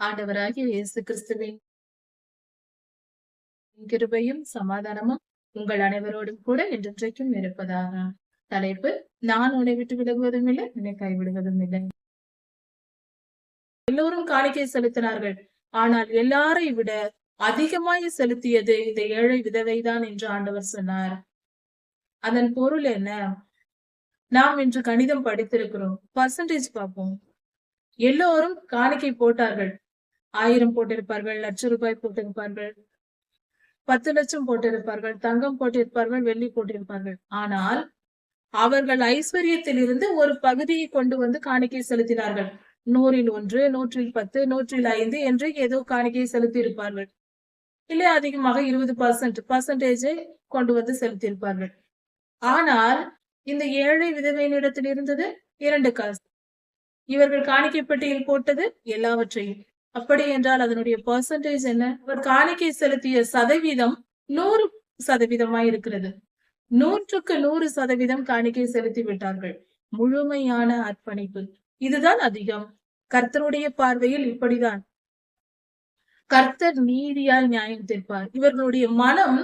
ஆண்டவராகிய இயேசு கிறிஸ்துவின் கிருபையும் சமாதானமும் உங்கள் அனைவரோடும் கூட என்றென்றைக்கும் இருப்பதாக. தலைப்பு நான் உன்னை விட்டு விலகுவதும் இல்லை என்னை கைவிடுவதும் இல்லை. எல்லோரும் காணிக்கை செலுத்தினார்கள். ஆனால் எல்லாரை விட அதிகமாய் செலுத்தியது இந்த ஏழை விதவைதான் என்று ஆண்டவர் சொன்னார். அதன் பொருள் என்ன? நாம் இன்று கணிதம் படித்திருக்கிறோம். பர்சன்டேஜ் பார்ப்போம். எல்லோரும் காணிக்கை போட்டார்கள். ஆயிரம் போட்டிருப்பார்கள் லட்ச ரூபாய் போட்டிருப்பார்கள் பத்து லட்சம் போட்டிருப்பார்கள் தங்கம் போட்டிருப்பார்கள் வெள்ளி போட்டிருப்பார்கள். ஆனால் அவர்கள் ஐஸ்வர்யத்தில் இருந்து ஒரு பகுதியை கொண்டு வந்து காணிக்கை செலுத்தினார்கள். நூறில் ஒன்று நூற்றில் பத்து நூற்றில் ஐந்து என்று ஏதோ காணிக்கை செலுத்தி இருப்பார்கள் இல்லை அதிகமாக இருபது பர்சன்ட் பர்சன்டேஜை கொண்டு வந்து செலுத்தியிருப்பார்கள். ஆனால் இந்த ஏழை விதவையினிடத்தில் இருந்தது இரண்டு காசு. இவர்கள் காணிக்கை பெட்டியில் போட்டது எல்லாவற்றையும். அப்படி என்றால் அதனுடைய பர்சன்டேஜ் என்ன? அவர் காணிக்கை செலுத்திய சதவீதம் நூறு சதவீதமாய் இருக்கிறது. நூற்றுக்கு நூறு சதவீதம் காணிக்கை செலுத்தி விட்டார்கள். முழுமையான அர்ப்பணிப்பு. இதுதான் அதிகம். கர்த்தருடைய பார்வையில் இப்படிதான். கர்த்தர் நீதியால் நியாயம் தீர்ப்பார். இவர்களுடைய மனம்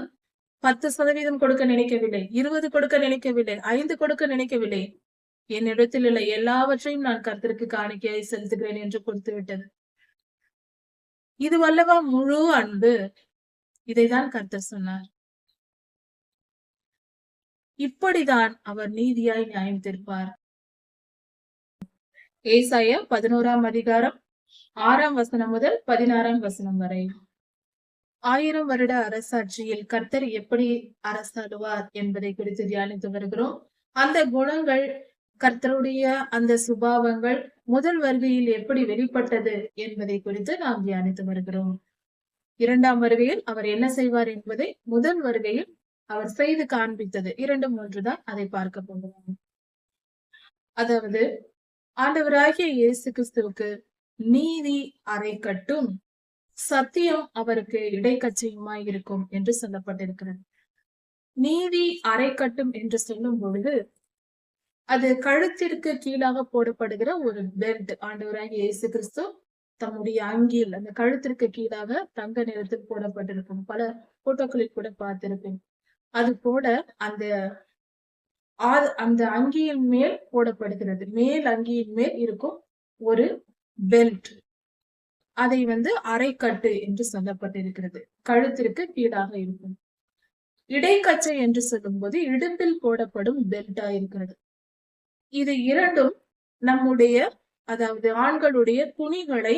பத்து சதவீதம் கொடுக்க நினைக்கவில்லை இருபது கொடுக்க நினைக்கவில்லை ஐந்து கொடுக்க நினைக்கவில்லை. என்னிடத்தில் உள்ள எல்லாவற்றையும் நான் கர்த்தருக்கு காணிக்கையை செலுத்துகிறேன் என்று கொடுத்து விட்டது இது வல்லவா முழு அன்பு? இதைதான் கர்த்தர் சொன்னார். இப்படிதான் அவர் நீதியாய் நியாயம் தீர்ப்பார். ஏசாய பதினோராம் அதிகாரம் ஆறாம் வசனம் முதல் பதினாறாம் வசனம் வரை. ஆயிரம் வருட அரசாட்சியில் கர்த்தர் எப்படி அரசாடுவார் என்பதை குறித்து தியானித்து வருகிறோம். அந்த குணங்கள் கர்த்தருடைய அந்த சுபாவங்கள் முதல் வருகையில் எப்படி வெளிப்பட்டது என்பதை குறித்து நாம் தியானித்து வருகிறோம். இரண்டாம் வருகையில் அவர் என்ன செய்வார் என்பதை முதல் வருகையில் அவர் செய்து காண்பித்தது. இரண்டு மூன்று தான் அதை பார்க்க போகிறோம். அதாவது ஆண்டவராகிய இயேசு கிறிஸ்துவுக்கு நீதி அறை கட்டும் சத்தியம் அவருக்கு இடைக்கச்சையுமாய் இருக்கும் என்று சொல்லப்பட்டிருக்கிறது. நீதி அறை கட்டும் என்று சொல்லும் பொழுது அது கழுத்திற்கு கீழாக போடப்படுகிற ஒரு பெல்ட் ஆண்டவராகிய இயேசு கிறிஸ்து தம்முடைய அங்கியில் அந்த கழுத்திற்கு கீழாக தங்க நிறத்தில் போடப்பட்டிருக்கும். பல போட்டோக்களில் கூட பார்த்திருப்பேன். அது போல அந்த அந்த அங்கியின் மேல் போடப்படுகிறது. மேல் அங்கியின் மேல் இருக்கும் ஒரு பெல்ட் அதை வந்து அரைக்கட்டு என்று சொல்லப்பட்டிருக்கிறது. கழுத்திற்கு கீழாக இருக்கும். இடைக்கச்சை என்று சொல்லும்போது இடுப்பில் போடப்படும் பெல்டா இருக்கிறது. இது இரண்டும் நம்முடைய அதாவது ஆண்களுடைய துணிகளை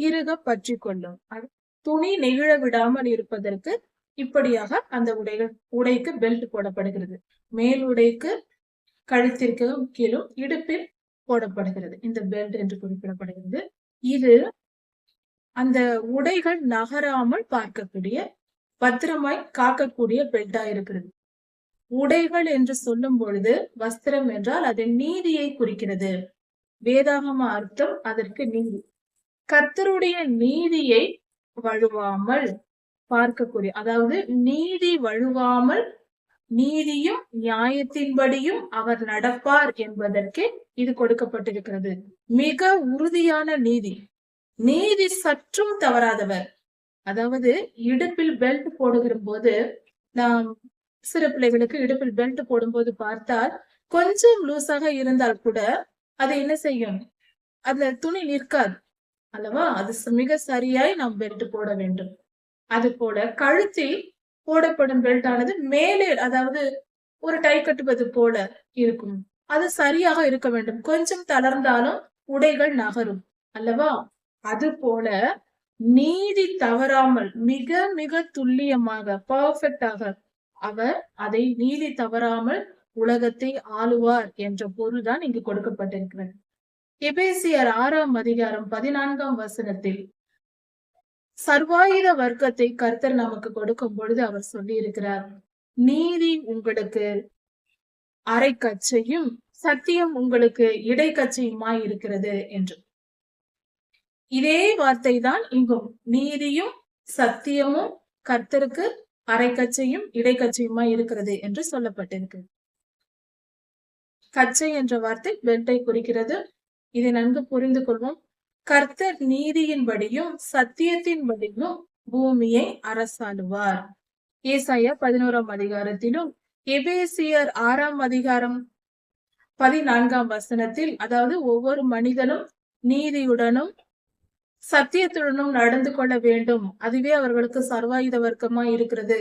இறுக பற்றி கொள்ளும். துணி நெகிழ விடாமல் இருப்பதற்கு இப்படியாக அந்த உடைகள் உடைக்கு பெல்ட் போடப்படுகிறது. மேல் உடைக்கு கழுத்திற்கு கீழும் இடுப்பில் போடப்படுகிறது. இந்த பெல்ட் என்று குறிப்பிடப்படுகிறது. இது அந்த உடைகள் நகராமல் பார்க்கக்கூடிய பத்திரமாய் காக்கக்கூடிய பெல்ட்டா இருக்கிறது உடைகள் என்று சொல்லும் பொழுது வஸ்திரம் என்றால் அது நீதியை குறிக்கிறது. வேதாகம அர்த்தம் அதற்கு நீதி. கர்த்தருடைய நீதியை வழுவாமல் பார்க்கக்கூடிய அதாவது நீதி வழுவாமல் நீதியும் நியாயத்தின்படியும் அவர் நடப்பார் என்பதற்கு இது கொடுக்கப்பட்டிருக்கிறது. மிக உறுதியான நீதி. நீதி சற்றும் தவறாதவர். அதாவது இடுப்பில் பெல்ட் போடுகிற போது நாம் சிறு பிள்ளைகளுக்கு இடுப்பில் பெல்ட் போடும்போது பார்த்தால் கொஞ்சம் லூஸாக இருந்தால் கூட அது என்ன செய்யும்? அதுல துணி நிற்காது. அல்லவா? அது மிக சரியாய் நாம் பெல்ட் போட வேண்டும். அது போல கழுத்தில் போடப்படும் பெல்ட் ஆனது மேலே அதாவது ஒரு டை கட்டுவது போல இருக்கும். அது சரியாக இருக்க வேண்டும். கொஞ்சம் தளர்ந்தாலும் உடைகள் நகரும். அல்லவா? அது போல நீதி தவறாமல் மிக மிக துல்லியமாக பர்ஃபெக்டாக அவர் அதை நீதி தவறாமல் உலகத்தை ஆளுவார் என்ற பொருள்தான் இங்கு கொடுக்கப்பட்டிருக்கிறது. எபேசியர் ஆறாம் அதிகாரம் பதினான்காம் வசனத்தில் சர்வாயுத வர்க்கத்தை கர்த்தர் நமக்கு கொடுக்கும் பொழுது அவர் சொல்லி இருக்கிறார் நீதி உங்களுக்கு அரை கச்சையும் சத்தியம் உங்களுக்கு இடைக்கச்சையுமாய் இருக்கிறது என்று. இதே வார்த்தை தான் இங்கும் நீதியும் சத்தியமும் கர்த்தருக்கு அரைக்கச்சையும் இடைக்கச்சையுமா இருக்கிறது என்று சொல்லப்பட்டிருக்கு. கச்சை என்ற வார்த்தை பெல்ட்டை குறிக்கிறது. இதை நன்கு புரிந்து கொள்வோம். கர்த்தர் நீதியின்படியும் சத்தியத்தின்படியும் பூமியை அரசாளுவார். ஏசாயா பதினோராம் அதிகாரத்திலும் எபேசியர் ஆறாம் அதிகாரம் பதினான்காம் வசனத்தில் அதாவது ஒவ்வொரு மனிதனும் நீதியுடனும் சத்தியத்துடனும் நடந்து கொள்ள வேண்டும். அதுவே அவர்களுக்கு சர்வாயுத வர்க்கமா இருக்கிறது.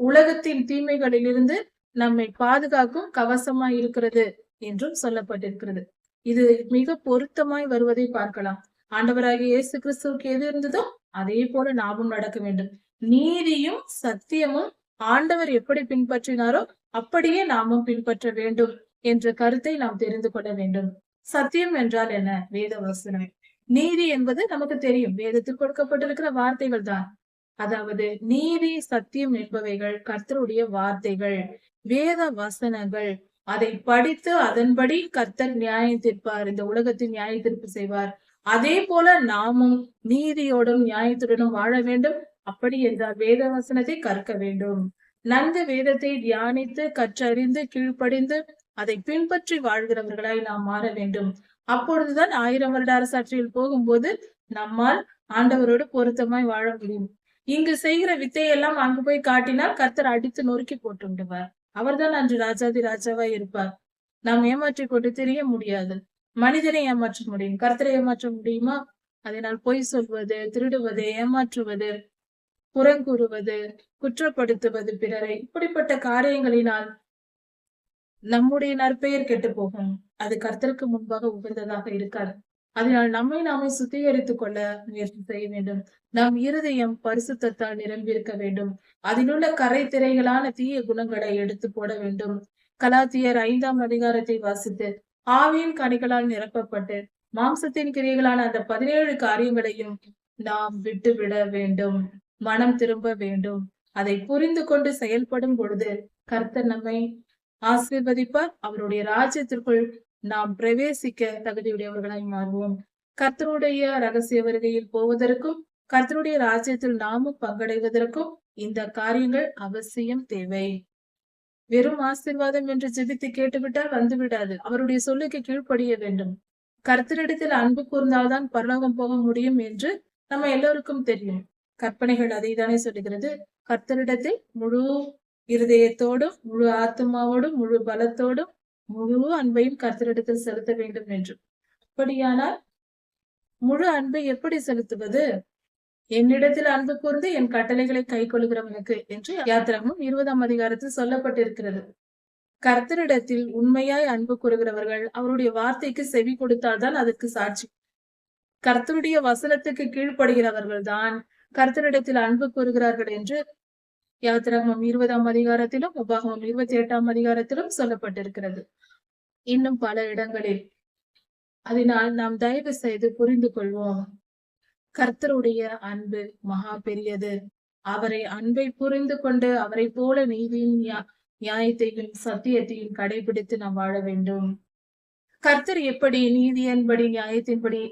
உலகத்தின் தீமைகளிலிருந்து நம்மை பாதுகாக்கும் கவசமா இருக்கிறது என்றும் சொல்லப்பட்டிருக்கிறது. இது மிக பொருத்தமாய் வருவதை பார்க்கலாம். ஆண்டவராகிய இயேசு கிறிஸ்துவுக்கு எது இருந்ததோ அதே போல நாமும் நடக்க வேண்டும். நீதியும் சத்தியமும் ஆண்டவர் எப்படி பின்பற்றினாரோ அப்படியே நாமும் பின்பற்ற வேண்டும் என்ற கருத்தை நாம் தெரிந்து கொள்ள வேண்டும். சத்தியம் என்றால் என்ன? வேத வசனம் நீதி என்பது நமக்கு தெரியும். வேதத்தில் கொடுக்கப்பட்டிருக்கிற வார்த்தைகள் தான். அதாவது நீதி சத்தியம் என்பவைகள் கர்த்தருடைய வார்த்தைகள் வேத வசனங்கள். அதை படித்து அதன்படி கர்த்தர் நியாயம் தீர்ப்பார். இந்த உலகத்தில் நியாய தீர்ப்பு செய்வார். அதே போல நாமும் நீதியோடும் நியாயத்துடனும் வாழ வேண்டும். அப்படி என்றால் வேத வசனத்தை கற்க வேண்டும். நன்கு வேதத்தை தியானித்து கற்றறிந்து கீழ்ப்படிந்து அதை பின்பற்றி வாழ்கிறவர்களாய் நாம் மாற வேண்டும். அப்பொழுதுதான் ஆயிரம் வருட அரசாட்சியில் போகும்போது நம்மால் ஆண்டவரோடு பொருத்தமாய் வாழ முடியும். இங்கு செய்கிற வித்தையெல்லாம் அங்கு போய் காட்டினால் கர்த்தர் அடித்து நொறுக்கி போட்டுடுவார் அவர்தான் அன்று ராஜாதி ராஜாவாய் இருப்பார். நாம் ஏமாற்றி கொண்டு தெரிய முடியாது. மனிதனை ஏமாற்ற முடியும். கர்த்தரை ஏமாற்ற முடியுமா? அதனால் பொய் சொல்வது திருடுவது ஏமாற்றுவது புறங்கூறுவது குற்றப்படுத்துவது பிறரை. இப்படிப்பட்ட காரியங்களினால் நம்முடைய நற்பெயர் கெட்டு போகும். அது கர்த்தருக்கு முன்பாக உகந்ததாக இருக்காது. அதனால் நம்மை நாமே சுத்திகரித்துக் கொள்ள முயற்சி செய்ய வேண்டும். நம் இருதயம் பரிசுத்தத்தால் நிரம்பியிருக்க வேண்டும். அதிலுள்ள கரை திரைகளான தீய குணங்களை எடுத்து போட வேண்டும். கலாத்தியர் ஐந்தாம் அதிகாரத்தை வாசித்து ஆவியின் கனிகளால் நிரப்பப்பட்டு மாம்சத்தின் கிரியைகளான அந்த பதினேழு காரியங்களையும் நாம் விட்டுவிட வேண்டும். மனம் திரும்ப வேண்டும். அதை புரிந்து கொண்டு செயல்படும் பொழுது கர்த்தர் நம்மை ஆசீர்வதிப்பார். அவருடைய ராஜ்யத்திற்குள் நாம் பிரவேசிக்க தகுதியுடையவர்களாய் மாறுவோம். கர்த்தருடைய ரகசிய வருகையில் போவதற்கும் கர்த்தருடைய ராஜ்யத்தில் நாமும் பங்கடைவதற்கும் இந்த காரியங்கள் அவசியம் தேவை. வெறும் ஆசீர்வாதம் என்று ஜெபித்து கேட்டுவிட்டால் வந்து விடாது அவருடைய சொல்லுக்கு கீழ்ப்படிய வேண்டும். கர்த்தரிடத்தில் அன்பு கூர்ந்தால்தான் பரலோகம் போக முடியும் என்று நம்ம எல்லோருக்கும் தெரியும். கற்பனைகள் அதை தானே சொல்லுகிறது. கர்த்தரிடத்தில் முழு இருதயத்தோடும் முழு ஆத்மாவோடும் முழு பலத்தோடும் முழு அன்பையும் கர்த்தரிடத்தில் செலுத்த வேண்டும் என்று. அப்படியானால் முழு அன்பை எப்படி செலுத்துவது? என்னிடத்தில் அன்பு கூர்ந்து என் கட்டளைகளை கை கொள்கிறவனுக்கு என்று யாத்திரமும் இருபதாம் அதிகாரத்தில் சொல்லப்பட்டிருக்கிறது. கர்த்தரிடத்தில் உண்மையாய் அன்பு கூறுகிறவர்கள் அவருடைய வார்த்தைக்கு செவி கொடுத்தால்தான் அதற்கு சாட்சி. கர்த்தருடைய வசனத்துக்கு கீழ்ப்படுகிறவர்கள் தான் கர்த்தரிடத்தில் அன்பு கூறுகிறார்கள் என்று யாத்திராகமம் இருபதாம் அதிகாரத்திலும் உபாகமம் இருபத்தி எட்டாம் அதிகாரத்திலும் சொல்லப்பட்டிருக்கிறது. இன்னும் பல இடங்களில். அதனால் நாம் தயவு செய்து புரிந்து கொள்வோம். கர்த்தருடைய அன்பு மகா பெரியது அவரை அன்பை புரிந்து கொண்டு அவரை போல நீதியும் நியாயத்தையும் சத்தியத்தையும் கடைபிடித்து நாம் வாழ வேண்டும். கர்த்தர் எப்படி நீதியன்படி நியாயத்தின்படி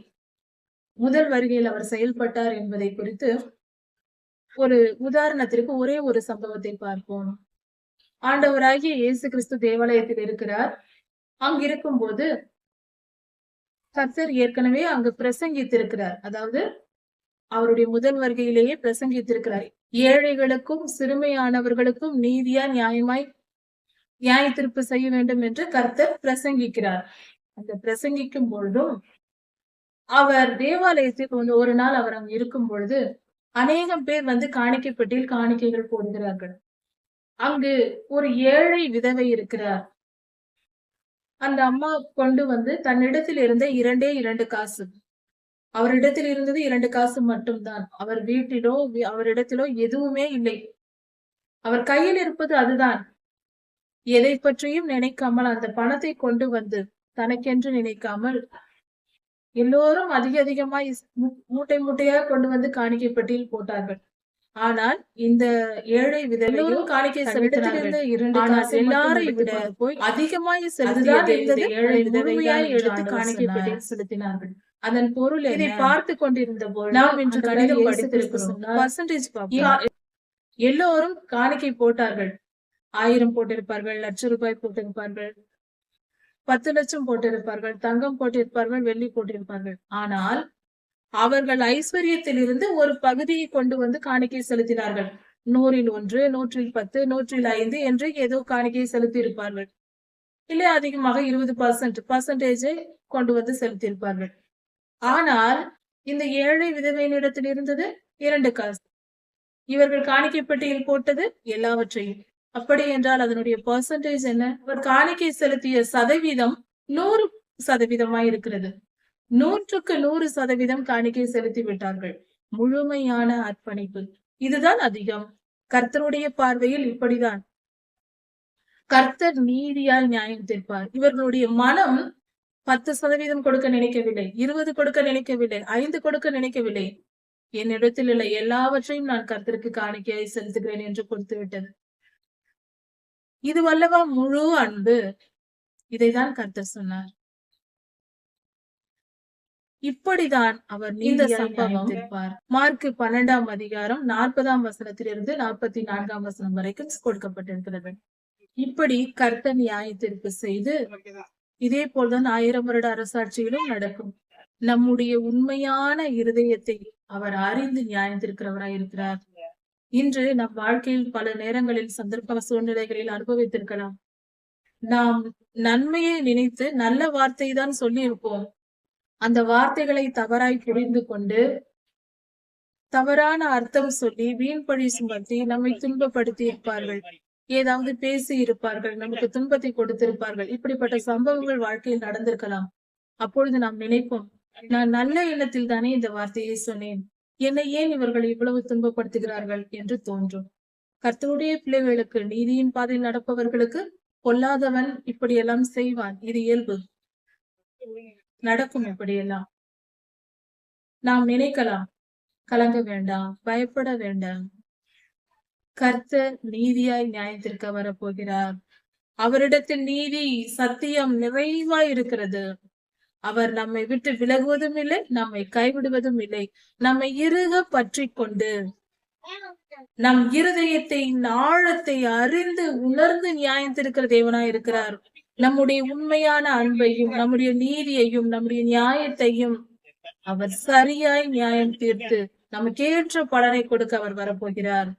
முதல் வருகையில் அவர் செயல்பட்டார் என்பதை குறித்து ஒரு உதாரணத்திற்கு ஒரே ஒரு சம்பவத்தை பார்ப்போம். ஆண்டவராகிய இயேசு கிறிஸ்து தேவாலயத்தில் இருக்கிறார். அங்கிருக்கும் போது கர்த்தர் ஏற்கனவே அங்கு பிரசங்கித்திருக்கிறார். அதாவது அவருடைய முதல் வருகையிலேயே பிரசங்கித்திருக்கிறார். ஏழைகளுக்கும் சிறுமையானவர்களுக்கும் நீதியா நியாயமாய் நியாய திருப்பு செய்ய வேண்டும் என்று கர்த்தர் பிரசங்கிக்கிறார். அந்த பிரசங்கிக்கும் பொழுதும் அவர் தேவாலயத்துக்கு வந்து ஒரு நாள் அவர் அங்க இருக்கும் பொழுது அநேகம் பேர் வந்து காணிக்கைப்பட்டியில் காணிக்கைகள் போடுகிறார்கள். அங்கு ஒரு ஏழை விதவை இருக்கிறார். அந்த அம்மா கொண்டு வந்து தன்னிடத்தில் இருந்த இரண்டே இரண்டு காசு. அவரிடத்தில் இருந்தது இரண்டு காசு மட்டும்தான். அவர் வீட்டிலோ அவரிடத்திலோ எதுவுமே இல்லை. அவர் கையில் இருப்பது அதுதான். எதை பற்றியும் நினைக்காமல் அந்த பணத்தை கொண்டு வந்து தனக்கென்று நினைக்காமல் எல்லோரும் அதிக அதிகமாய் மூட்டை மூட்டையாக கொண்டு வந்து காணிக்கை பெட்டியில் போட்டார்கள். ஆனால் இந்த ஏழை விதவையும் காணிக்கை செலுத்தினார்கள். இரண்டு எல்லாரும் விட போய் அதிகமாய் செலுத்தியது ஏழை விதவையாய் எடுத்து காணிக்கை பெட்டியில் செலுத்தினார்கள். அதன் பொருள் இதை பார்த்து கொண்டிருந்த போது நாம் இன்று கணிதம் படித்திருக்கிறோம். எல்லோரும் காணிக்கை போட்டார்கள். ஆயிரம் போட்டிருப்பார்கள் லட்சம் ரூபாய் போட்டிருப்பார்கள். பத்து லட்சம் போட்டிருப்பார்கள் தங்கம் போட்டிருப்பார்கள் வெள்ளி போட்டிருப்பார்கள். ஆனால் அவர்கள் ஐஸ்வர்யத்திலிருந்து ஒரு பகுதியை கொண்டு வந்து காணிக்கை செலுத்தினார்கள். நூறில் ஒன்று நூற்றில் பத்து நூற்றில் ஐந்து என்று ஏதோ காணிக்கை செலுத்தி இருப்பார்கள் இல்லை அதிகமாக இருபது பர்சன்ட் பர்சன்டேஜை கொண்டு வந்து செலுத்தியிருப்பார்கள். ஆனால் இந்த ஏழை விதவையினிடத்தில் இருந்தது இரண்டு காசு. இவர்கள் காணிக்கை பெட்டியில் போட்டது எல்லாவற்றையும். அப்படி என்றால் அதனுடைய பர்சன்டேஜ் என்ன? அவர் காணிக்கை செலுத்திய சதவீதம் நூறு சதவீதமாய் இருக்கிறது. நூற்றுக்கு நூறு சதவீதம் காணிக்கை செலுத்தி விட்டார்கள். முழுமையான அர்ப்பணிப்பு. இதுதான் அதிகம். கர்த்தருடைய பார்வையில் இப்படிதான். கர்த்தர் நீதியால் நியாயம் தீர்ப்பார். இவர்களுடைய மனம் பத்து சதவீதம் கொடுக்க நினைக்கவில்லை இருபது கொடுக்க நினைக்கவில்லை ஐந்து கொடுக்க நினைக்கவில்லை. என்னிடத்தில் உள்ள எல்லாவற்றையும் நான் கர்த்தருக்கு காணிக்கையை செலுத்துகிறேன் என்று கொடுத்து விட்டது இது வல்லவா முழு அன்பு? இதைதான் கர்த்தர் சொன்னார். இப்படிதான் அவர் இந்த சம்பவம் மார்க் பன்னெண்டாம் அதிகாரம் நாற்பதாம் வசனத்திலிருந்து நாற்பத்தி நான்காம் வசனம் வரைக்கும் கொடுக்கப்பட்டிருக்கிறது. இப்படி கர்த்தர் நியாய தீர்ப்பு செய்து இதே போல்தான் ஆயிரம் வருட அரசாட்சியிலும் நடக்கும். நம்முடைய உண்மையான இருதயத்தை அவர் அறிந்து நியாயத்திருக்கிறவராய் இருக்கிறார் இன்று நம் வாழ்க்கையில் பல நேரங்களில் சந்தர்ப்ப சூழ்நிலைகளில் அனுபவித்திருக்கலாம். நாம் நன்மையை நினைத்து நல்ல வார்த்தை தான் சொல்லி இருப்போம் அந்த வார்த்தைகளை தவறாய் புரிந்து கொண்டு தவறான அர்த்தம் சொல்லி வீண் பழி சுமத்தி நம்மை துன்பப்படுத்தி இருப்பார்கள். ஏதாவது பேசி இருப்பார்கள் நமக்கு துன்பத்தை கொடுத்திருப்பார்கள். இப்படிப்பட்ட சம்பவங்கள் வாழ்க்கையில் நடந்திருக்கலாம். அப்பொழுது நாம் நினைப்போம் நான் நல்ல எண்ணத்தில் தானே இந்த வார்த்தையை சொன்னேன். என்னை ஏன் இவர்கள் இவ்வளவு துன்பப்படுத்துகிறார்கள் என்று தோன்றும். கர்த்தருடைய பிள்ளைகளுக்கு நீதியின் பாதையில் நடப்பவர்களுக்கு பொல்லாதவன் இப்படியெல்லாம் செய்வான். இது இயல்பு. நடக்கும் இப்படியெல்லாம். நாம் நினைக்கலாம் கலங்க வேண்டாம் பயப்பட வேண்டாம். கர்த்தர் நீதியாய் நியாயத்திற்கு வரப்போகிறார். அவரிடத்தில் நீதி சத்தியம் நிறைவாய் இருக்கிறது. அவர் நம்மை விட்டு விலகுவதும் இல்லை நம்மை கைவிடுவதும் இல்லை. நம்மை இறுக பற்றி கொண்டு நம் இருதயத்தை ஆழத்தை அறிந்து உணர்ந்து நியாயத்திருக்கிற தேவனாய் இருக்கிறார். நம்முடைய உண்மையான அன்பையும் நம்முடைய நீதியையும் நம்முடைய நியாயத்தையும் அவர் சரியாய் நியாயம் தீர்த்து நமக்கு ஏற்ற பலனை கொடுக்க அவர் வரப்போகிறார்.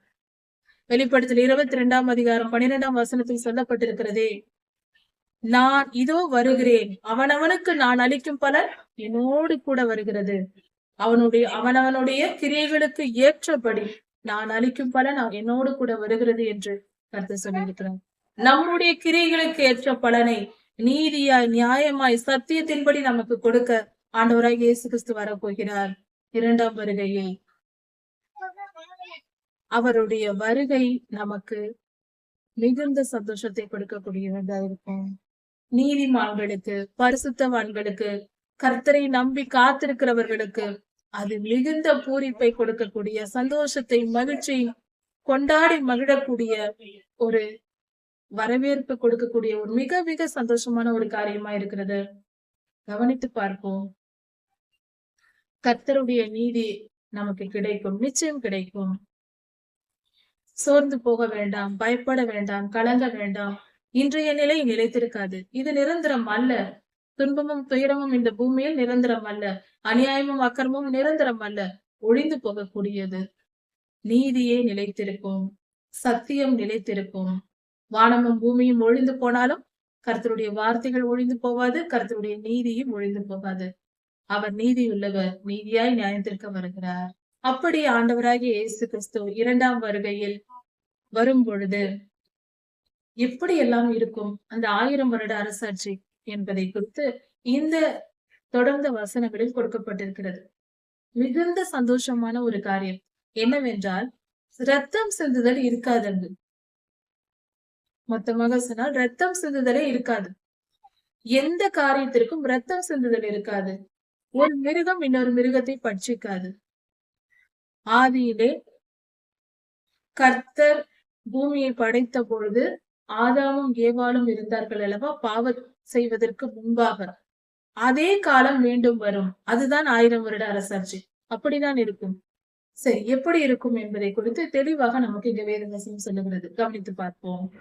வெளிப்படுத்தல் இருபத்தி இரண்டாம் அதிகாரம் பனிரெண்டாம் வசனத்தில் சொல்லப்பட்டிருக்கிறதே நான் இதோ வருகிறேன். அவனவனுக்கு நான் அளிக்கும் பலன் என்னோடு கூட வருகிறது. அவனுடைய அவனவனுடைய கிரியைகளுக்கு ஏற்றபடி நான் அளிக்கும் பலன் என்னோடு கூட வருகிறது என்று கருத்து சொல்லியிருக்கிறார். நம்முடைய கிரியைகளுக்கு ஏற்ற பலனை நீதியாய் நியாயமாய் சத்தியத்தின்படி நமக்கு கொடுக்க ஆண்டவராய் இயேசு கிறிஸ்து வரப்போகிறார். இரண்டாம் வருகையில் அவருடைய வருகை நமக்கு மிகுந்த சந்தோஷத்தை கொடுக்கக்கூடியதா இருக்கும் நீதிமான்களுக்கு பரிசுத்தவான்களுக்கு கர்த்தரை நம்பி காத்திருக்கிறவர்களுக்கு அது மிகுந்த பூரிப்பை கொடுக்கக்கூடிய சந்தோஷத்தை மகிழ்ச்சி கொண்டாடி மகிழக்கூடிய ஒரு வரவேற்பு கொடுக்கக்கூடிய ஒரு மிக மிக சந்தோஷமான ஒரு காரியமா இருக்கிறது. கவனித்து பார்ப்போம். கர்த்தருடைய நீதி நமக்கு கிடைக்கும் நிச்சயம் கிடைக்கும். சோர்ந்து போக வேண்டாம் பயப்பட வேண்டாம் கலங்க வேண்டாம். இன்றைய நிலை நிலைத்திருக்காது. இது நிரந்தரம் அல்ல. துன்பமும் துயரமும் இந்த பூமியில் நிரந்தரம் அல்ல. அநியாயமும் அக்கிரமும் நிரந்தரம் அல்ல. ஒழிந்து போகக்கூடியது. நீதியே நிலைத்திருக்கும். சத்தியம் நிலைத்திருக்கும். வானமும் பூமியும் ஒழிந்து போனாலும் கர்த்தருடைய வார்த்தைகள் ஒழிந்து போவாது கர்த்தருடைய நீதியும் ஒழிந்து போகாது. அவர் நீதி உள்ளவர் நீதியாய் நியாயத்திற்கு வருகிறார். அப்படி ஆண்டவராகிய இயேசு கிறிஸ்து இரண்டாம் வருகையில் வரும் பொழுது எப்படி எல்லாம் இருக்கும்? அந்த ஆயிரம் வருட அரசாட்சி என்பதை குறித்து இந்த தொடர்ந்த வசனங்களில் கொடுக்கப்பட்டிருக்கிறது. மிகுந்த சந்தோஷமான ஒரு காரியம் என்னவென்றால் ரத்தம் சிந்துதல் இருக்காது மொத்தமாக சொன்னால் ரத்தம் சிந்துதலே இருக்காது. எந்த காரியத்திற்கும் ரத்தம் சிந்துதல் இருக்காது. ஒரு மிருகம் இன்னொரு மிருகத்தை பட்சிக்காது. ஆதியிலே கர்த்தர் பூமியை படைத்த பொழுது ஆதாமும் ஏவாளும் இருந்தார்கள் அல்லவா? பாவ செய்வதற்கு முன்பாக. அதே காலம் மீண்டும் வரும். அதுதான் ஆயிரம் வருட அரசாட்சி. அப்படிதான் இருக்கும். சரி எப்படி இருக்கும் என்பதை குறித்து தெளிவாக நமக்கு இங்க வேதவசம் சொல்லுகிறது. கவனித்து பார்ப்போம்.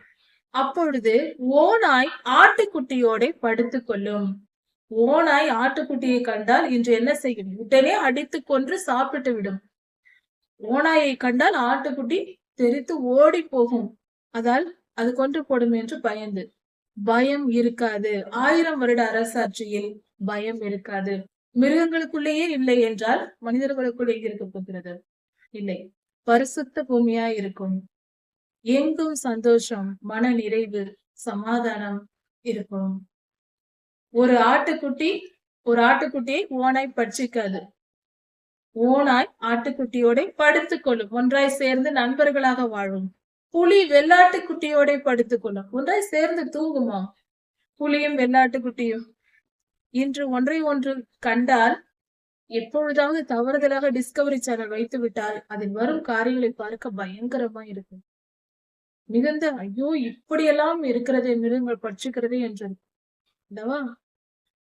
அப்பொழுது ஓனாய் ஆட்டுக்குட்டியோட படுத்து கொள்ளும். ஓனாய் ஆட்டுக்குட்டியை கண்டால் இன்று என்ன செய்யும்? உடனே அடித்து கொன்று சாப்பிட்டு விடும். ஓனாயை கண்டால் ஆட்டுக்குட்டி தெரித்து ஓடி போகும். அதால் அது கொன்று போடும் என்று பயந்து. பயம் இருக்காது. ஆயிரம் வருட அரசாட்சியில் பயம் இருக்காது. மிருகங்களுக்குள்ளேயே இல்லை என்றால் மனிதர்களுக்குள்ளே இருக்க போகிறது. இல்லை. பரிசுத்த பூமியா இருக்கும். எங்கும் சந்தோஷம் மன நிறைவு சமாதானம் இருக்கும். ஒரு ஆட்டுக்குட்டி ஒரு ஆட்டுக்குட்டியை ஓனாய் பட்சிக்காது. ஓனாய் ஆட்டுக்குட்டியோட படுத்துக்கொள்ளும். ஒன்றாய் சேர்ந்து நண்பர்களாக வாழும். புலி வெள்ளாட்டு குட்டியோட படுத்துக்கொள்ளும் ஒன்றாய் சேர்ந்து தூங்குமா? புலியும் வெள்ளாட்டு குட்டியும் இன்று ஒன்றை ஒன்று கண்டால் எப்பொழுதாவது தவறுதலாக டிஸ்கவரி சேனல் வைத்து விட்டால் அதில் வரும் காரியங்களை பார்க்க பயங்கரமா இருக்கும். மிகுந்த ஐயோ இப்படியெல்லாம் இருக்கிறதே மிருகங்கள் பட்சிக்கிறதே என்றது. அல்லவா?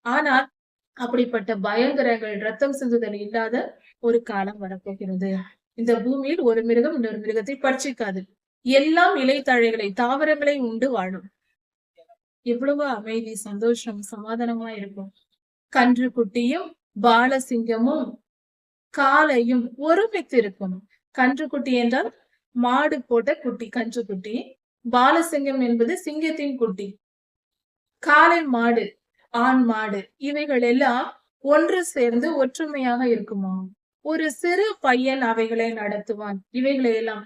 ஆனால் அப்படிப்பட்ட பயங்கரங்கள் ரத்தம் சிந்துதல் இல்லாத ஒரு காலம் வரப்போகிறது. இந்த பூமியில் ஒரு மிருகம் இன்னொரு மிருகத்தை பட்சிக்காது. எல்லாம் இலைத்தழைகளை தாவரங்களை உண்டு வாழும். எவ்வளவு அமைதி சந்தோஷம் சமாதானமா இருக்கும். கன்று குட்டியும் பாலசிங்கமும் காலையும் ஒருமித்து இருக்கும் கன்று குட்டி என்றால் மாடு போட்ட குட்டி கன்று குட்டி. பாலசிங்கம் என்பது சிங்கத்தின் குட்டி. காளை மாடு ஆண் மாடு இவைகள் எல்லாம் ஒன்று சேர்ந்து ஒற்றுமையாக இருக்குமா ஒரு சிறு பையன் அவைகளை நடத்துவான். இவைகளை எல்லாம்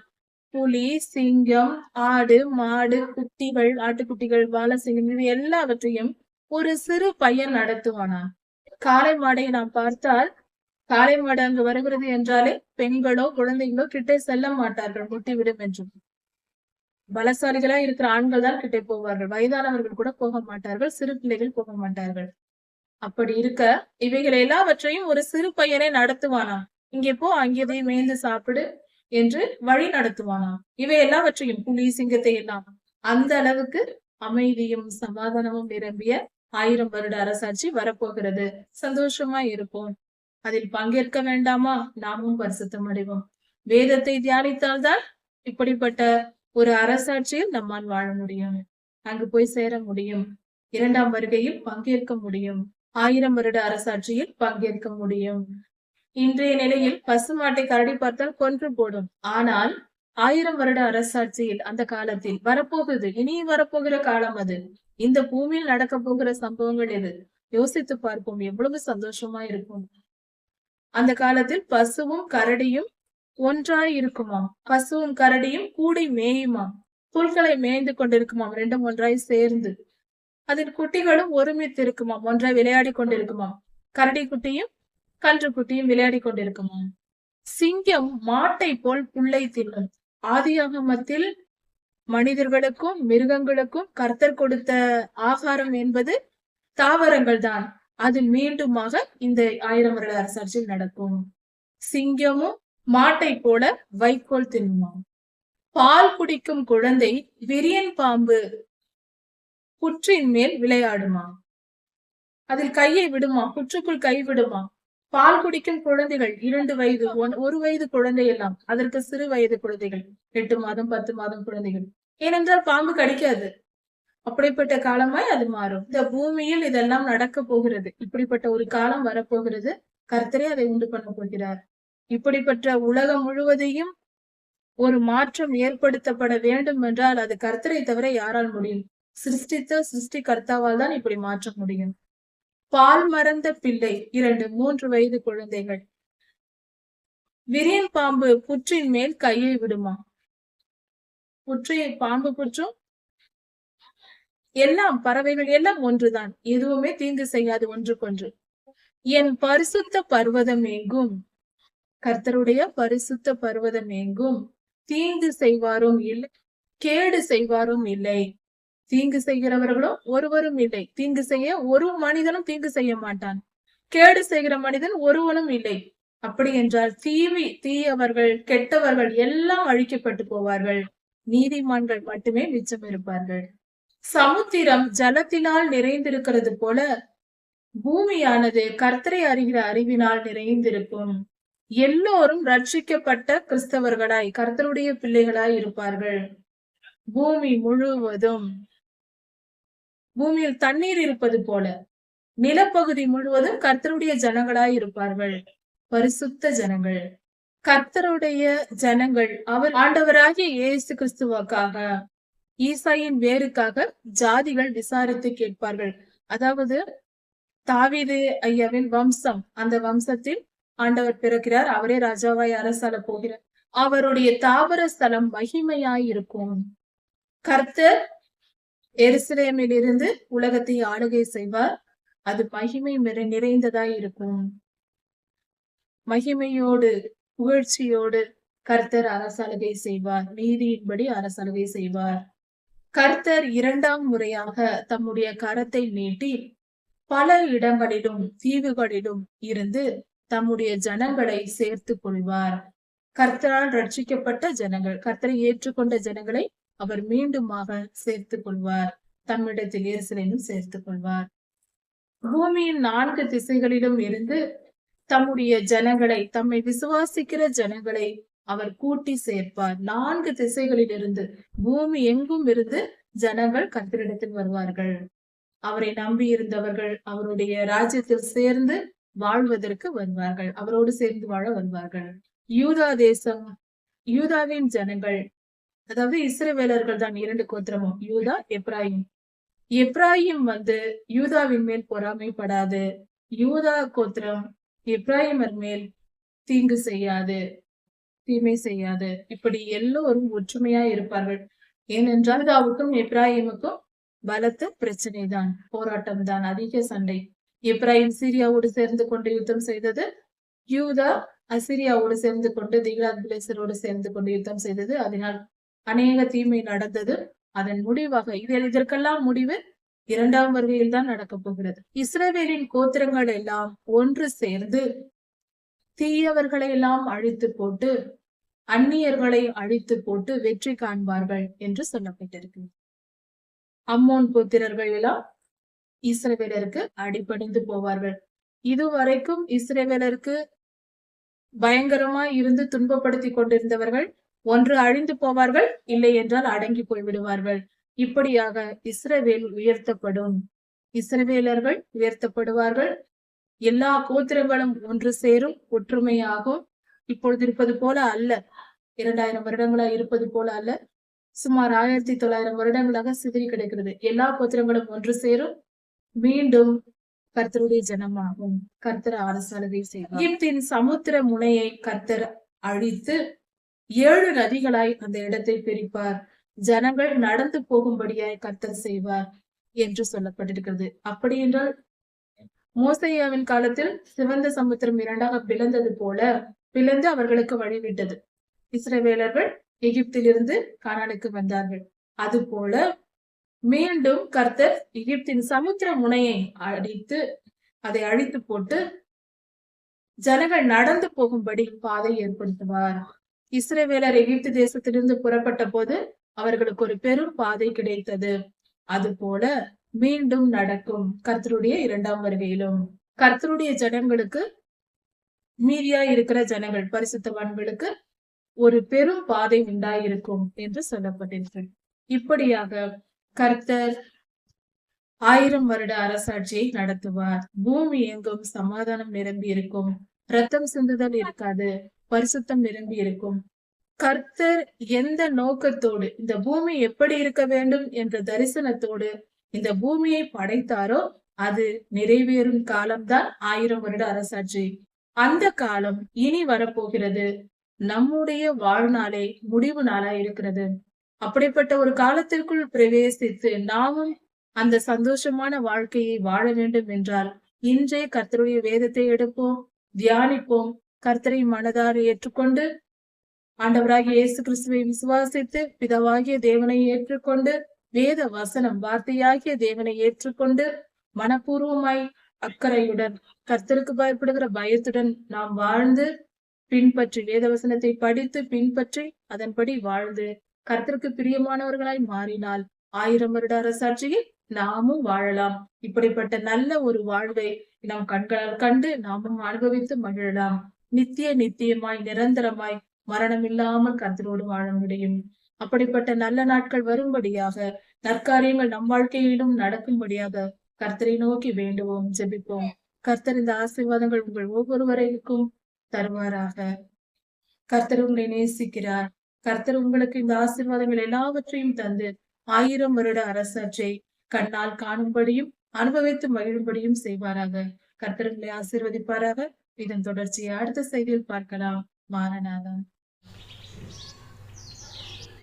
புலி சிங்கம் ஆடு மாடு குட்டிகள் ஆட்டுக்குட்டிகள் வாழை சிங்கம் இது எல்லாவற்றையும் ஒரு சிறு பையன் நடத்துவானா? காளை மாடை நாம் பார்த்தால் காளை மாடு அங்கு வருகிறது என்றாலே பெண்களோ குழந்தைகளோ கிட்டே செல்ல மாட்டார்கள் முட்டிவிடும் என்றும். பலசாலிகளா இருக்கிற ஆண்கள் தான் கிட்டே போவார்கள். வயதானவர்கள் கூட போக மாட்டார்கள் சிறு பிள்ளைகள் போக மாட்டார்கள். அப்படி இருக்க இவைகள் எல்லாவற்றையும் ஒரு சிறு பையனை நடத்துவானா? இங்கே போ அங்கே போய் மேய்ந்து சாப்பிடு என்று வழி நடத்துவானாம். இவை எல்லாவற்றையும் புலி சிங்கத்தை எல்லாம் அந்த அளவுக்கு அமைதியும் சமாதானமும் நிரம்பிய ஆயிரம் வருட அரசாட்சி வரப்போகிறது. சந்தோஷமா இருப்போம். அதில் பங்கேற்க வேண்டாமா? நாமும் பரிசுத்தம் அடைவோம். வேதத்தை தியானித்தால்தான் இப்படிப்பட்ட ஒரு அரசாட்சியில் நம்மால் வாழ முடியும். அங்கு போய் சேர முடியும். இரண்டாம் வருகையில் பங்கேற்க முடியும். ஆயிரம் வருட அரசாட்சியில் பங்கேற்க முடியும். இன்றைய நிலையில் பசுமாட்டை கரடி பார்த்தால் கொன்று போடும். ஆனால் ஆயிரம் வருட அரசாட்சியில் அந்த காலத்தில் வரப்போகுது. இனி வரப்போகிற காலம் அது. இந்த பூமியில் நடக்க போகிற சம்பவங்கள் எது? யோசித்து பார்ப்போம். எவ்வளவு சந்தோஷமா இருக்கும். அந்த காலத்தில் பசுவும் கரடியும் ஒன்றாய் இருக்குமாம் பசுவும் கரடியும் கூடி மேயுமாம் புல்களை மேய்ந்து கொண்டிருக்குமாம். ரெண்டும் ஒன்றாய் சேர்ந்து. அதில் குட்டிகளும் ஒருமித்து இருக்குமாம் ஒன்றாய் விளையாடி கொண்டிருக்குமாம். கரடி குட்டியும் கன்றுக்குட்டியும் விளையாடி கொண்டிருக்குமாம். சிங்கம் மாட்டை போல் புல்லை தின்னும். ஆதியாகமத்தில் மனிதர்களுக்கும் மிருகங்களுக்கும் கர்த்தர் கொடுத்த ஆகாரம் என்பது தாவரங்கள் தான். அது மீண்டுமாக இந்த ஆயிரம் வருட அரசாட்சியில் நடக்கும். சிங்கமும் மாட்டை போல வைக்கோல் தின்னுமாம். பால் குடிக்கும் குழந்தை விரியன் பாம்பு புற்றின் மேல் விளையாடுமா அதில் கையை விடுமா புற்றுக்குள் கை விடுமா பால் குடிக்கும் குழந்தைகள் இரண்டு வயது ஒரு வயது குழந்தை எல்லாம் அதற்கு சிறு வயது குழந்தைகள் எட்டு மாதம் பத்து மாதம் குழந்தைகள். ஏனென்றால் பாம்பு கடிக்காது. அப்படிப்பட்ட காலமாய் அது மாறும். இந்த பூமியில் இதெல்லாம் நடக்க போகிறது. இப்படிப்பட்ட ஒரு காலம் வரப்போகிறது. கர்த்தரே அதை உண்டு பண்ண போகிறார். இப்படிப்பட்ட உலகம் முழுவதையும் ஒரு மாற்றம் ஏற்படுத்தப்பட வேண்டும் என்றால் அது கர்த்தரை தவிர யாரால் முடியும்? சிருஷ்டித்த சிருஷ்டி கர்த்தாவால் தான் இப்படி மாற்ற முடியும். பால் மறந்த பிள்ளை இரண்டு மூன்று வயது குழந்தைகள். விரியன் பாம்பு புற்றின் மேல் கையை விடுமா? புற்றை பாம்பு புற்றும்? எல்லாம் பறவைகள் எல்லாம் ஒன்றுதான். எதுவுமே தீங்கு செய்யாது ஒன்றுக்கொன்று. என் பரிசுத்த பர்வதம் எங்கும் கர்த்தருடைய பரிசுத்த பர்வதம் எங்கும் தீங்கு செய்வாரும் இல்லை கேடு செய்வாரும் இல்லை. தீங்கு செய்கிறவர்களும் ஒருவரும் இல்லை. தீங்கு செய்ய ஒரு மனிதனும் தீங்கு செய்ய மாட்டான். கேடு செய்கிற மனிதன் ஒருவனும் இல்லை. அப்படி என்றால் தீவி தீயவர்கள் கெட்டவர்கள் எல்லாம் அழிக்கப்பட்டு போவார்கள். நீதிமான்கள் மட்டுமே மிச்சம் இருப்பார்கள். சமுத்திரம் ஜலத்தினால் நிறைந்திருக்கிறது போல பூமியானது கர்த்தரை அறிகிற அறிவினால் நிறைந்திருக்கும். எல்லோரும் ரட்சிக்கப்பட்ட கிறிஸ்தவர்களாய் கர்த்தருடைய பிள்ளைகளாய் இருப்பார்கள். பூமி முழுவதும் பூமியில் தண்ணீர் இருப்பது போல. நிலப்பகுதி முழுவதும் கர்த்தருடைய ஜனங்களாய் இருப்பார்கள். பரிசுத்த ஜனங்கள். கர்த்தருடைய ஜனங்கள் அவர் ஆண்டவராகிய இயேசு கிறிஸ்துவாக்காக. ஈசாயின் வேருக்காக ஜாதிகள் விசாரித்து கேட்பார்கள். அதாவது தாவிது ஐயாவின் வம்சம். அந்த வம்சத்தில் ஆண்டவர் பிறக்கிறார். அவரே ராஜாவாய் அரசால போகிறார். அவருடைய தாவர ஸ்தலம் மகிமையாய் இருக்கும். கர்த்தர் எருசலேமில் இருந்து உலகத்தை ஆளுகை செய்வார். அது மகிமை நிறைந்ததாய் இருக்கும். மகிமையோடு புகழ்ச்சியோடு கர்த்தர் அரசாளுகை செய்வார். நீதியின்படி அரசாளுகை செய்வார். கர்த்தர் இரண்டாம் முறையாக தம்முடைய கரத்தை நீட்டி பல இடங்களிலும் தீவுகளிலும் இருந்து தம்முடைய ஜனங்களை சேர்த்து கொள்வார். கர்த்தரால் ரட்சிக்கப்பட்ட ஜனங்கள் கர்த்தரை ஏற்றுக்கொண்ட ஜனங்களை அவர் மீண்டுமாக சேர்த்துக் கொள்வார். தம்மிடத்தில் இயேசுவையும் சேர்த்துக் கொள்வார். பூமியின் நான்கு திசைகளிலும் இருந்து தம்முடைய ஜனங்களை தம்மை விசுவாசிக்கிற ஜனங்களை அவர் கூட்டி சேர்ப்பார். நான்கு திசைகளில் இருந்து பூமி எங்கும் இருந்து ஜனங்கள் கத்திரிடத்தில் வருவார்கள். அவரை நம்பி இருந்தவர்கள் அவருடைய ராஜ்யத்தில் சேர்ந்து வாழ்வதற்கு வருவார்கள். அவரோடு சேர்ந்து வாழ வருவார்கள். யூதா தேசம் யூதாவின் ஜனங்கள் அதாவது இஸ்ரவேலர்கள் தான் இரண்டு கோத்திரமும் யூதா எப்ராயிம் எப்ராயிம் வந்து யூதாவின் மேல் பொறாமைப்படாது. யூதா கோத்திரம் எப்ராஹிமர் மேல் தீங்கு செய்யாது தீமை செய்யாது. இப்படி எல்லோரும் ஒற்றுமையா இருப்பார்கள். ஏனென்றால் யூதாவுக்கும் எப்ராயிமுக்கும் பலத்த பிரச்சனை தான் போராட்டம் தான் அதிக சண்டை. எப்ராயிம் சீரியாவோடு சேர்ந்து கொண்டு யுத்தம் செய்தது யூதா அசிரியாவோடு சேர்ந்து கொண்டு திகிலாத் பிளேசரோடு சேர்ந்து கொண்டு யுத்தம் செய்தது. அதனால் அநேக தீமை நடந்தது. அதன் முடிவாக இதில் இதற்கெல்லாம் முடிவு இரண்டாம் வருகையில் தான் நடக்கப் போகிறது. இஸ்ரவேலின் கோத்திரங்கள் எல்லாம் ஒன்று சேர்ந்து தீயவர்களை எல்லாம் அழித்து போட்டு அந்நியர்களை அழித்து போட்டு வெற்றி காண்பார்கள் என்று சொல்லப்பட்டிருக்கு அம்மோன் புத்திரர்கள் எல்லாம் இஸ்ரவேலருக்கு அடிபணிந்து போவார்கள். இதுவரைக்கும் இஸ்ரேவேலருக்கு பயங்கரமாய் இருந்து துன்பப்படுத்தி கொண்டிருந்தவர்கள் ஒன்று அழிந்து போவார்கள் இல்லை என்றால் அடங்கி போய்விடுவார்கள் இப்படியாக இஸ்ரவேல் உயர்த்தப்படும். இஸ்ரவேலர்கள் உயர்த்தப்படுவார்கள். எல்லா கோத்திரங்களும் ஒன்று சேரும் ஒற்றுமையாகும். இப்பொழுது இருப்பது போல அல்ல. இரண்டாயிரம் வருடங்களா இருப்பது போல அல்ல. சுமார் ஆயிரத்தி தொள்ளாயிரம் வருடங்களாக சிதறி கிடக்கிறது. எல்லா கோத்திரங்களும் ஒன்று சேரும் மீண்டும் கர்த்தருடைய ஜனமாகும். கர்த்தர் அரசாளுகை செய்வார். எகிப்தின் சமுத்திர முனையை கர்த்தர் அழித்து ஏழு நதிகளாய் அந்த இடத்தை பிரிப்பார். ஜனங்கள் நடந்து போகும்படியாய் கர்த்தர் செய்வார் என்று சொல்லப்பட்டிருக்கிறது. அப்படி என்றால் மோசையாவின் காலத்தில் சிவந்த சமுத்திரம் இரண்டாக பிளந்தது போல பிளந்து அவர்களுக்கு வழிவிட்டது. இஸ்ரவேலர்கள் எகிப்திலிருந்து கானானுக்கு வந்தார்கள். அது போல மீண்டும் கர்த்தர் எகிப்தின் சமுத்திர முனையை அடித்து அதை அழித்து போட்டு ஜனங்கள் நடந்து போகும்படி பாதை ஏற்படுத்துவார். இஸ்ரேவேலர் எகிப்து தேசத்திலிருந்து புறப்பட்ட போது அவர்களுக்கு ஒரு பெரும் பாதை கிடைத்தது. அது போல மீண்டும் நடக்கும். கர்த்தருடைய இரண்டாம் வருகையிலும். கர்த்தருடைய ஜனங்களுக்கு மீதியா இருக்கிற ஜனங்கள் பரிசுத்தவான்களுக்கு ஒரு பெரும் பாதை உண்டாயிருக்கும் என்று சொல்லப்பட்டிருக்கிறது. இப்படியாக கர்த்தர் ஆயிரம் வருட அரசாட்சியை நடத்துவார். பூமி எங்கும் சமாதானம் நிரம்பி இருக்கும் ரத்தம் சிந்துதல் இருக்காது பரிசுத்தம் நிரம்பி இருக்கும். கர்த்தர் எந்த நோக்கத்தோடு இந்த பூமி எப்படி இருக்க வேண்டும் என்ற தரிசனத்தோடு இந்த பூமியை படைத்தாரோ அது நிறைவேறும் காலம்தான் ஆயிரம் வருட அரசாட்சி. அந்த காலம் இனி வரப்போகிறது. நம்முடைய வாழ்நாளே முடிவு நாளா இருக்கிறது. அப்படிப்பட்ட ஒரு காலத்திற்குள் பிரவேசித்து நாமும் அந்த சந்தோஷமான வாழ்க்கையை வாழ வேண்டும் என்றால் இன்றே கர்த்தருடைய வேதத்தை எடுப்போம் தியானிப்போம். கர்த்தரை மனதார ஏற்றுக்கொண்டு ஆண்டவராகிய இயேசு கிறிஸ்துவை விசுவாசித்து பிதாவாகிய தேவனை ஏற்றுக்கொண்டு வேத வசனம் வார்த்தையாகிய தேவனை ஏற்றுக்கொண்டு மனப்பூர்வமாய் அக்கறையுடன் கர்த்தருக்கு பயப்படுகிற பயத்துடன் நாம் வாழ்ந்து பின்பற்றி வேத வசனத்தை படித்து பின்பற்றி அதன்படி வாழ்ந்து கர்த்தருக்கு பிரியமானவர்களாய் மாறினால் ஆயிரம் வருட அரசாட்சியில் நாமும் வாழலாம். இப்படிப்பட்ட நல்ல ஒரு வாழ்வை நாம் கண்களால் கண்டு நாமும் அனுபவித்து மகிழலாம். நித்திய நித்தியமாய் நிரந்தரமாய் மரணம் இல்லாமல் கர்த்தரோடு வாழ முடியும். அப்படிப்பட்ட நல்ல நாட்கள் வரும்படியாக நற்காரியங்கள் நம் வாழ்க்கையிலும் நடக்கும்படியாக கர்த்தரை நோக்கி வேண்டுவோம் ஜெபிப்போம். கர்த்தர் இந்த ஆசீர்வாதங்கள் உங்கள் ஒவ்வொருவரைக்கும் தருவாராக. கர்த்தர் உங்களை நேசிக்கிறார். கர்த்தர் உங்களுக்கு இந்த ஆசீர்வாதங்கள் எல்லாவற்றையும் தந்து ஆயிரம் வருட அரசாட்சியை கண்ணால் காணும்படியும் அனுபவித்து மகிழும்படியும் செய்வாராக. கர்த்தர்களை ஆசீர்வதிப்பாராக. இதன் தொடர்ச்சியை அடுத்த செய்தியில் பார்க்கலாம். மாரநாதன்